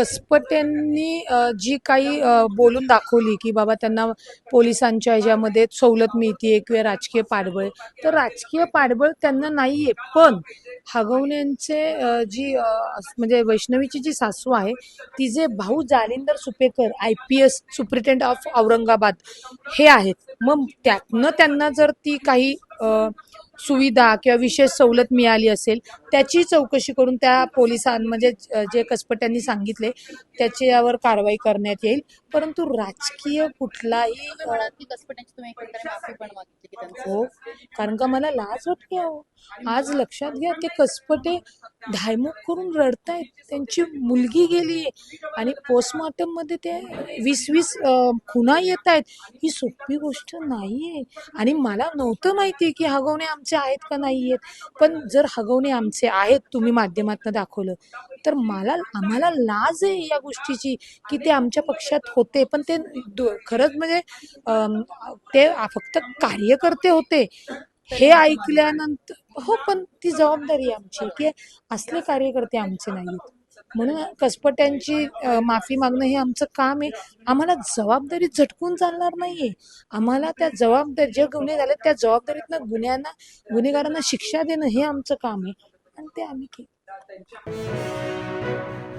कसपट्यांनी जी काही बोलून दाखवली की बाबा त्यांना पोलिसांच्या ह्याच्यामध्ये सवलत मिळते किंवा राजकीय पाठबळ. तर राजकीय पाठबळ त्यांना नाही आहे पण हगवण्यांचे जी म्हणजे वैष्णवीची जी सासू आहे तिचे भाऊ Jalindar Supekar I P S superintendent of Aurangabad हे आहेत. मग त्यातनं त्यांना जर ती काही सुविधा किंवा विशेष सवलत मिळाली असेल त्याची चौकशी करून त्या पोलिसां म्हणजे ज- कसपट्यांनी सांगितले त्याच्यावर कारवाई करण्यात येईल. परंतु राजकीय कुठलाही हो. कारण का मला लाज वाटते अहो. आज लक्षात घ्या ते कसपटे धायमुख करून रडतायत. त्यांची मुलगी गेली आणि पोस्टमॉर्टममध्ये ते वीस वीस खुना येत आहेत ही सोपी गोष्ट नाहीये. आणि मला नव्हतं माहिती की हगवणे आमचे आहेत का नाही आहेत पण जर हगवणे आमचे आहेत तुम्ही माध्यमातून दाखवलं तर मला आम्हाला लाज आहे या गोष्टीची की ते आमच्या पक्षात होते. पण ते खरंच म्हणजे ते फक्त कार्यकर्ते होते. हे ऐकल्यानंतर हो पण ती जबाबदारी आहे आमची की असले कार्यकर्ते आमचे नाहीत. म्हणून कसपट्यांची माफी मागणं हे आमचं काम आहे. आम्हाला जबाबदारी झटकून चालणार नाहीये. आम्हाला त्या जबाबदारी जे गुन्हे झाले त्या जबाबदारीतनं गुन्ह्यांना गुन्हेगारांना शिक्षा देणं हे आमचं काम आहे. आणि ते आम्ही केलं. Tchau.